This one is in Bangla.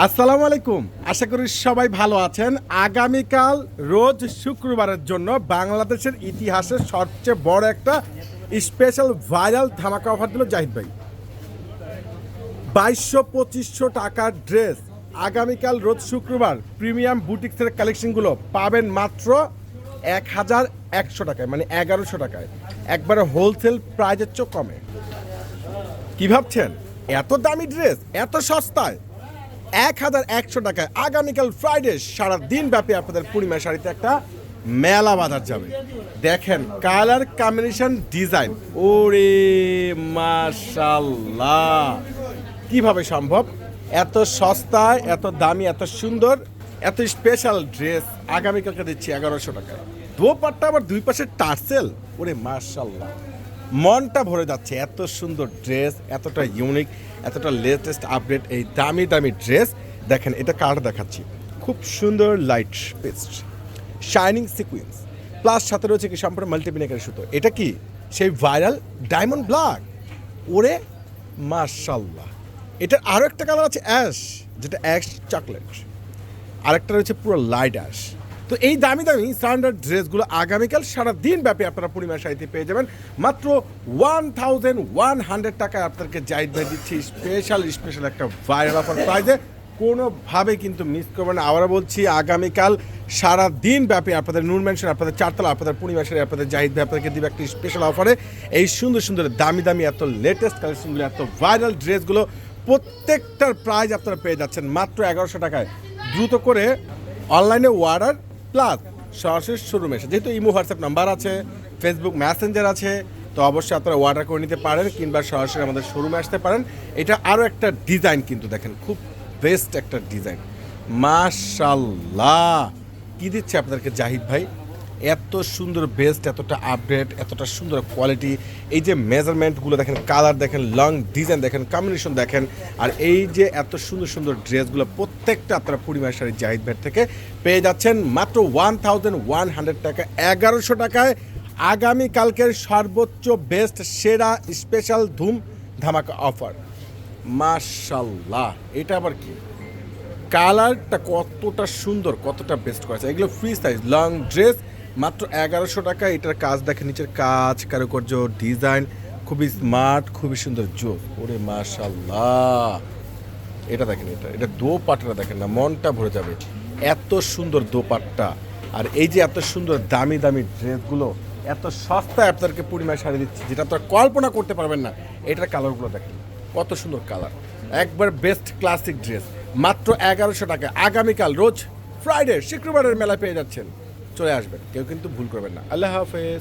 আসসালামু আলাইকুম। আশা করি সবাই ভালো আছেন। আগামীকাল রোজ শুক্রবারের জন্য বাংলাদেশের ইতিহাসের সবচেয়ে বড় একটা স্পেশাল ভাইরাল ধামাকা অফার দিল জাহিদ ভাই। বাইশশো পঁচিশশো টাকার ড্রেস। আগামীকাল রোজ শুক্রবার প্রিমিয়াম বুটিক্সের কালেকশনগুলো পাবেন মাত্র এক হাজার একশো টাকায় মানে এগারোশো টাকায়। একবারে হোলসেল প্রাইজের চেয়েও কমে। কি ভাবছেন? এত দামি ড্রেস, এত সস্তায়? এক হাজার একশো টাকায় আগামীকাল ফ্রাইডে সারা দিন ব্যাপী আপনাদের পূর্ণিমা শাড়িতে একটা মেলা বাজার যাবে। দেখেন কালার কম্বিনেশন ডিজাইন ওরে মাশাল্লাহ কীভাবে সম্ভব? এত সস্তায় এত দামি, এত সুন্দর, এত স্পেশাল ড্রেস আগামীকালকে দিচ্ছি এগারোশো টাকায়। দোপাট্টা আবার দুই পাশে টার্সেল। ওরে মাশাল্লাহ মনটা ভরে যাচ্ছে। এত সুন্দর ড্রেস এতটা ইউনিক এতটা লেটেস্ট আপডেট এই দামি দামি ড্রেস দেখেন, এটা কার দেখাচ্ছি? খুব সুন্দর light paste shining sequence plus সাথে রয়েছে কি সম্পূর্ণ মাল্টিপিনেকারের সুতো। এটা কি? সেই ভাইরাল ডায়মন্ড ব্ল্যাক ওরে মার্শাল্লাহ এটার আরও একটা কালার আছে অ্যাশ যেটা অ্যাশ চকলেট আরেকটা রয়েছে পুরো লাইট অ্যাশ তো এই দামি দামি স্ট্যান্ডার্ড ড্রেসগুলো আগামীকাল সারা দিন ব্যাপী আপনারা পূর্ণিমা শাড়িতে পেয়ে যাবেন। মাত্র ওয়ান থাউজেন্ড ওয়ান হান্ড্রেড টাকায় আপনাদেরকে জাহিদ ভাই দিচ্ছি স্পেশাল স্পেশাল একটা ভাইরাল অফার প্রাইজে কোনোভাবে কিন্তু মিস করবেন আবার বলছি, আগামীকাল সারা দিন ব্যাপী আপনাদের নূর ম্যানশন আপনাদের চারতলা, আপনাদের পূর্ণিমা শাড়ি আপনাদের জাহিদ ভাই আপনাদেরকে দিবে একটি স্পেশাল অফারে এই সুন্দর সুন্দর, দামি দামি, এত লেটেস্ট কালেকশনগুলো এত ভাইরাল ড্রেসগুলো প্রত্যেকটার প্রাইজ আপনারা পেয়ে যাচ্ছেন। মাত্র এগারোশো টাকায়। দ্রুত করে অনলাইনে অর্ডার প্লাস সরাসরি শোরুমে এসে। যেহেতু ইমো হোয়াটসঅ্যাপ নাম্বার আছে ফেসবুক ম্যাসেঞ্জার আছে, তো অবশ্যই আপনারা অর্ডার করে নিতে পারেন কিংবা সরাসরি আমাদের শোরুমে আসতে পারেন। এটা আরও একটা ডিজাইন কিন্তু দেখেন, খুব বেস্ট একটা ডিজাইন মাশাল্লাহ কী দিচ্ছে আপনাদেরকে জাহিদ ভাই? এত সুন্দর বেস্ট এতটা আপডেট এতটা সুন্দর কোয়ালিটি এই যে মেজারমেন্টগুলো দেখেন কালার দেখেন লং ডিজাইন দেখেন কম্বিনেশন দেখেন, আর এই যে এত সুন্দর সুন্দর ড্রেসগুলো প্রত্যেকটা আপনারা পূর্ণিমা শাড়ি জাহিদ ভাই থেকে পেয়ে যাচ্ছেন মাত্র ওয়ান থাউজেন্ড ওয়ান হান্ড্রেড টাকা, এগারোশো টাকায় আগামী কালকের সর্বোচ্চ বেস্ট সেরা স্পেশাল ধুম ধামাকা অফার মাশাল্লাহ এটা আবার কি? কালারটা কতটা সুন্দর, কতটা বেস্ট করেছে। এগুলো ফ্রি সাইজ লং ড্রেস মাত্র এগারোশো টাকা, এটার কাজ দেখেন, নিচের কাজ, কারুকার্য, ডিজাইন, খুবই স্মার্ট, খুবই সুন্দর জোর ওরে মাশাল্লাহ। এটা দেখেন, এটা এটা দোপাট্টাটা দেখেন না, মনটা ভরে যাবে। এত সুন্দর দোপাট্টা। আর এই যে এত সুন্দর দামি দামি ড্রেসগুলো, এত সস্তায় আপনাদেরকে পূর্ণিমায় শাড়ি দিচ্ছে, যেটা আপনারা কল্পনা করতে পারবেন না। এটার কালারগুলো দেখেন, কত সুন্দর কালার। একবার বেস্ট ক্লাসিক ড্রেস। মাত্র এগারোশো টাকা। আগামীকাল রোজ ফ্রাইডে, শুক্রবারের মেলা পেয়ে যাচ্ছেন। চলে আসবেন। কেউ কিন্তু ভুল করবেন না। আল্লাহ হাফেজ।